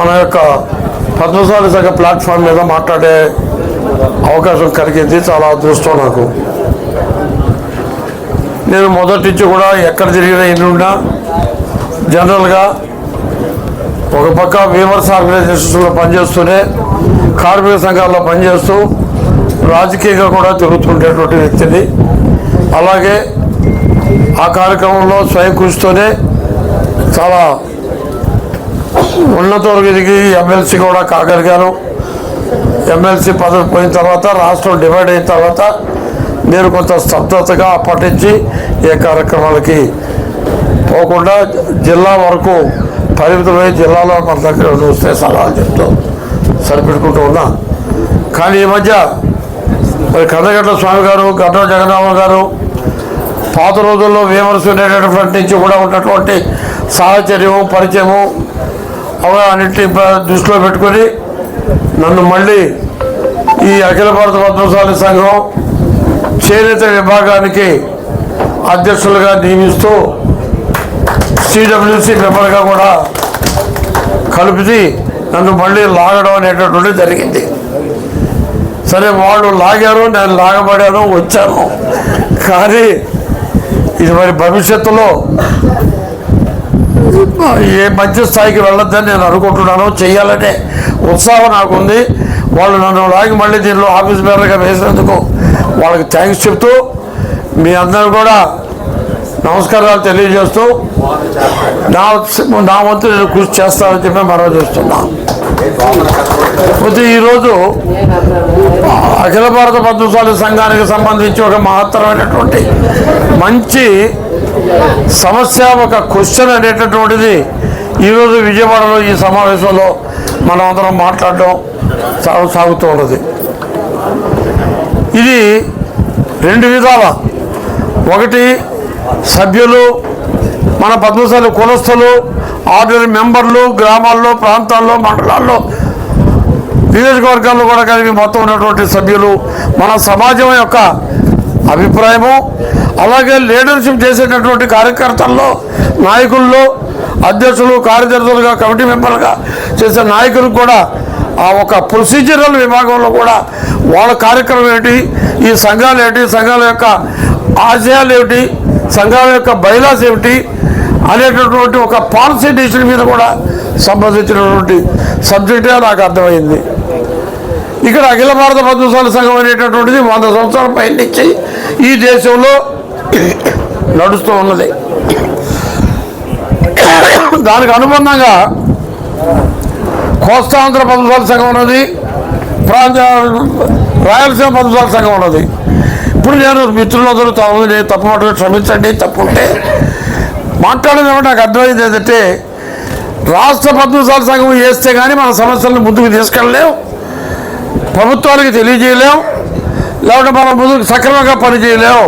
మన యొక్క పద్మశాలి సంఘ ప్లాట్ఫామ్ మీద మాట్లాడే అవకాశం కలిగింది. చాలా అదృష్టం నాకు. నేను మొదటి నుంచి కూడా ఎక్కడ జరిగిన ఎన్నున్నా జనరల్గా ఒక పక్క వీవర్స్ ఆర్గనైజేషన్స్లో పనిచేస్తూనే కార్మిక సంఘాల్లో పనిచేస్తూ రాజకీయంగా కూడా తిరుగుతుండేటువంటి వ్యక్తిని. అలాగే ఆ కార్యక్రమంలో స్వయం కృషితోనే చాలా ఉన్నత ఎమ్మెల్సీ కూడా కాగలిగాను. ఎమ్మెల్సీ పదవి పోయిన తర్వాత రాష్ట్రం డివైడ్ అయిన తర్వాత నేను కొంత స్తబ్దతగా పఠించి ఏ కార్యక్రమాలకి పోకుండా జిల్లా వరకు పరిమితమై జిల్లాలో మన దగ్గర చూస్తే సలహాలు చెప్తూ సరిపెట్టుకుంటూ ఉన్నా. కానీ ఈ మధ్య మరి కందగట్ల స్వామి గారు గడ్డ జగన్నామ గారు పాత రోజుల్లో విమర్శ ఉండేటటువంటి నుంచి కూడా ఉన్నటువంటి సాహచర్యము పరిచయము అవి దృష్టిలో పెట్టుకొని నన్ను మళ్ళీ ఈ అఖిల భారత పద్మశాలి సంఘం చేనేత విభాగానికి అధ్యక్షులుగా నియమిస్తూ సిడబ్ల్యూసి మెంబర్గా కూడా కలిపి నన్ను మళ్ళీ లాగడం అనేటటువంటి జరిగింది. సరే వాళ్ళు లాగారు నేను లాగబడాను వచ్చాను. కానీ ఇది మరి భవిష్యత్తులో ఏ మధ్య స్థాయికి వెళ్ళొద్దని నేను అనుకుంటున్నాను. చెయ్యాలనే ఉత్సాహం నాకు ఉంది వాళ్ళు నన్ను లాగి మళ్ళీ దీనిలో ఆఫీస్ మేరగా వేసినందుకు వాళ్ళకి థ్యాంక్స్ చెప్తూ మీ అందరూ కూడా నమస్కారాలు తెలియజేస్తూ నా నా వంతు నేను కృషి చేస్తానని చెప్పి మనం చేస్తున్నాను. అయితే ఈరోజు అఖిల భారత పద్మశాలి సంఘానికి సంబంధించి ఒక మహత్తరమైనటువంటి మంచి సమస్య ఒక క్వశ్చన్ అనేటటువంటిది ఈరోజు విజయవాడలో ఈ సమావేశంలో మనం అందరం మాట్లాడడం సాగు సాగుతూ ఉన్నది. ఇది రెండు విధాల. ఒకటి సభ్యులు మన పద్మశాలి కులస్తులు ఆర్డినరీ మెంబర్లు గ్రామాల్లో ప్రాంతాల్లో మండలాల్లో నియోజకవర్గాల్లో కూడా కలిపి మొత్తం ఉన్నటువంటి సభ్యులు మన సమాజం యొక్క అభిప్రాయము అలాగే లీడర్షిప్ చేసేటటువంటి కార్యకర్తల్లో నాయకుల్లో అధ్యక్షులు కార్యదర్శులుగా కమిటీ మెంబర్లుగా చేసే నాయకులకు కూడా ఆ ఒక ప్రొసీజరల్ విభాగంలో కూడా వాళ్ళ కార్యక్రమం ఏంటి ఈ సంఘాలు ఏంటి సంఘాల యొక్క ఆశయాలు ఏమిటి సంఘాల యొక్క బైలాస్ ఏమిటి అనేటటువంటి ఒక పాలసీ డిసిషన్ మీద కూడా సంబంధించినటువంటి సబ్జెక్టే నాకు అర్థమైంది. ఇక్కడ అఖిల భారత పద్మశాల సంఘం అనేటటువంటిది వంద సంవత్సరాల పైన నుంచి ఈ దేశంలో నడుస్తూ ఉన్నది. దానికి అనుబంధంగా కోస్తాంధ్ర పద్మశాల సంఘం ఉన్నది ప్రాంత రాయలసీమ పద్మశాల సంఘం ఉన్నది. ఇప్పుడు నేను మిత్రులందరూ తమ నేను తప్పమాట క్షమించండి తప్పుంటే మాట్లాడేదేమో నాకు అర్థమైంది ఏంటంటే రాష్ట్ర పద్మశాల సంఘం చేస్తే కానీ మన సమస్యలను ముందుకు తీసుకెళ్ళలేం ప్రభుత్వానికి తెలియజేయలేం లేకుంటే మనం ముందుకు సక్రమంగా పనిచేయలేం.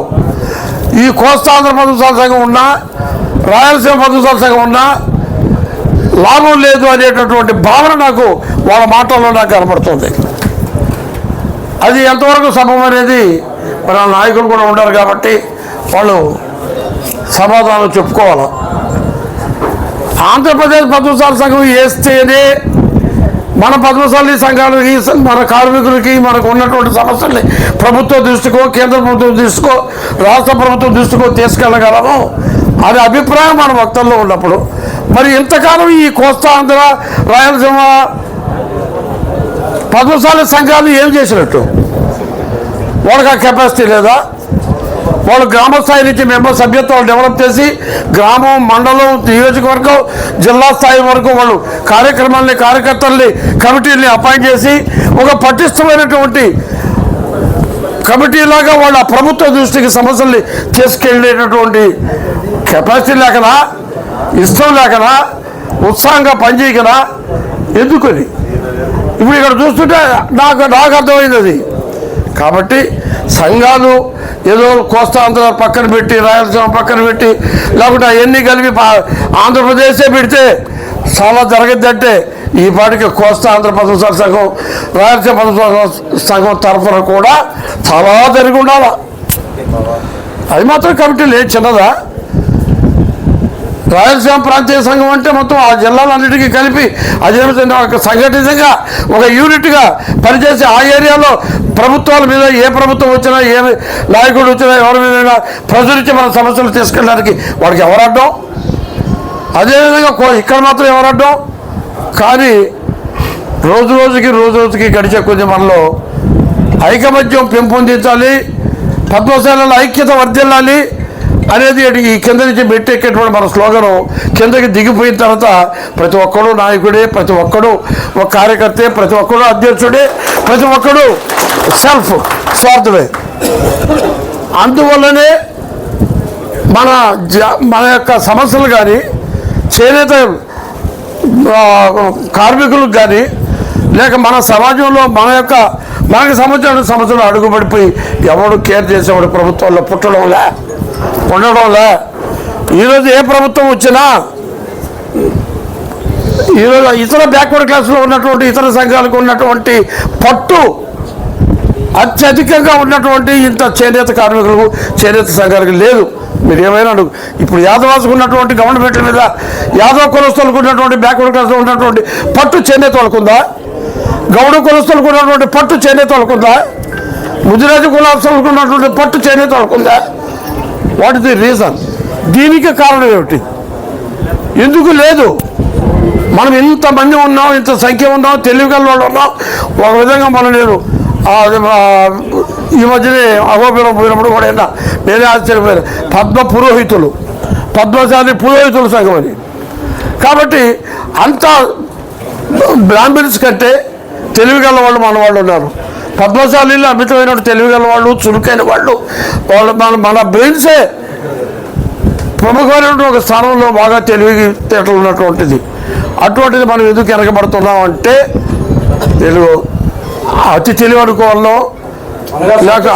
ఈ కోస్తాంధ్ర పద్మశాల సంఘం ఉన్నా రాయలసీమ పద్మశాల సంఘం ఉన్నా లాభం లేదు అనేటటువంటి భావన నాకు వాళ్ళ మాటల్లో నాకు కనబడుతుంది అది ఎంతవరకు సభం అనేది మన నాయకులు కూడా ఉంటారు కాబట్టి వాళ్ళు సమాధానం చెప్పుకోవాలి. ఆంధ్రప్రదేశ్ పద్మశాల సంఘం వేస్తేనే మన పద్మశాలి సంఘాలకి మన కార్మికులకి మనకు ఉన్నటువంటి సమస్యల్ని ప్రభుత్వ దృష్టికో కేంద్ర ప్రభుత్వం దృష్టికో రాష్ట్ర ప్రభుత్వం దృష్టికో తీసుకెళ్ళగలము అది అభిప్రాయం మన భక్తుల్లో ఉన్నప్పుడు. మరి ఇంతకాలం ఈ కోస్తా ఆంధ్ర రాయలసీమ పద్మశాలి సంఘాలు ఏం చేసినట్టు? వాళ్ళకి ఆ కెపాసిటీ లేదా? వాళ్ళు గ్రామ స్థాయి నుంచి మెంబర్ సభ్యత్వాలు డెవలప్ చేసి గ్రామం మండలం నియోజకవర్గం జిల్లా స్థాయి వరకు వాళ్ళు కార్యక్రమాల్ని కార్యకర్తల్ని కమిటీల్ని అపాయింట్ చేసి ఒక పటిష్టమైనటువంటి కమిటీలాగా వాళ్ళ ప్రభుత్వ దృష్టికి సమస్యల్ని తీసుకెళ్ళేటటువంటి కెపాసిటీ లేకనా? ఇష్టం లేకనా? ఉత్సాహంగా పనిచేయకనా? ఎందుకని? ఇప్పుడు ఇక్కడ చూస్తుంటే నాకు నాకు అర్థమైంది అది. కాబట్టి సంఘాలు ఏదో కోస్తా ఆంధ్ర పక్కన పెట్టి రాయలసీమ పక్కన పెట్టి లేకుంటే అవన్నీ కలిపి పా- ఆంధ్రప్రదేశే పెడితే చాలా జరగద్దంటే ఈ పాటికి కోస్తా ఆంధ్ర పద్మశాల సంఘం రాయలసీమ పద్మశాల సంఘం తరఫున కూడా చాలా జరిగి ఉండాల? అది మాత్రం కమిటీ లేదు చిన్నదా? రాయలసీమ ప్రాంతీయ సంఘం అంటే మొత్తం ఆ జిల్లాలన్నిటికీ కలిపి అదేవిధంగా ఒక సంఘటితంగా ఒక యూనిట్గా పనిచేసి ఆ ఏరియాలో ప్రభుత్వాల మీద ఏ ప్రభుత్వం వచ్చినా ఏ నాయకుడు వచ్చినా ఎవరి మీద ప్రచురించి మన సమస్యలు తీసుకెళ్ళడానికి వాడికి ఎవరడ్డం అదేవిధంగా ఇక్కడ మాత్రం ఎవరడ్డం కానీ రోజు రోజుకి రోజు రోజుకి గడిచే కొద్ది మనలో ఐకమత్యం పెంపొందించాలి పద్మశాలలో ఐక్యత వర్ధిల్లాలి అనేది ఈ కింద నుంచి మెట్టెక్కేటువంటి మన స్లోగను కిందకి దిగిపోయిన తర్వాత ప్రతి ఒక్కడు నాయకుడే ప్రతి ఒక్కడు ఒక కార్యకర్తే ప్రతి ఒక్కడు అధ్యక్షుడే ప్రతి ఒక్కడు సెల్ఫ్ స్వార్థమే అందువల్లనే మన జ- మన యొక్క సమస్యలు కానీ చేనేత కార్మికులకు కానీ లేక మన సమాజంలో మన యొక్క మనకు సంబంధించిన సమస్యలు అడుగుపడిపోయి ఎవడు కేర్ చేసేవాడు ప్రభుత్వంలో పుట్టడంలే? ఉండడంలే. ఈరోజు ఏ ప్రభుత్వం వచ్చినా ఈరోజు ఇతర బ్యాక్వర్డ్ క్లాస్లో ఉన్నటువంటి ఇతర సంఘాలకు ఉన్నటువంటి పట్టు అత్యధికంగా ఉన్నటువంటి ఇంత చేనేత కార్మికులకు చేనేత సంఘాలకు లేదు. మీరు ఏమైనా అడుగు. ఇప్పుడు యాదవాసుకు ఉన్నటువంటి గవర్నమెంట్ల మీద యాదవ కులస్తులకు ఉన్నటువంటి బ్యాక్వర్డ్ క్లాస్లో ఉన్నటువంటి పట్టు చేనేత వాళ్ళకుందా గౌడ కులస్తులకు ఉన్నటువంటి పట్టు చేనేత వాళ్ళకుందా ముదిరాజు కులస్తులకు ఉన్నటువంటి పట్టు చేనేత వాళ్ళకుందా వాట్ ఇస్ ది రీజన్ దీనికి కారణం ఏమిటి? ఎందుకు లేదు? మనం ఇంతమంది ఉన్నాం ఇంత సంఖ్య ఉన్నాం తెలివిగల వాళ్ళు ఉన్నాం ఒక విధంగా మనం నేను ఈ మధ్యనే అగోపురం పోయినప్పుడు కూడా అయినా నేనే ఆశ్చర్యపోయాను. పద్మ పురోహితులు పద్మశాలి పురోహితుల సంఘం అని కాబట్టి అంత బ్రాహ్మిన్స్ కంటే తెలివిగల వాళ్ళు మన వాళ్ళు ఉన్నారు. పద్మశాలీలు అమితమైన తెలివిగల వాళ్ళు చురుకైన వాళ్ళు వాళ్ళు మన మన బ్రెయిన్సే ప్రముఖమైనటువంటి ఒక స్థానంలో బాగా తెలివి తేటలు ఉన్నటువంటిది అటువంటిది మనం ఎందుకు వెనకబడుతున్నాం అంటే తెలుగు. అతి తెలివి అనుకోవాలో లేక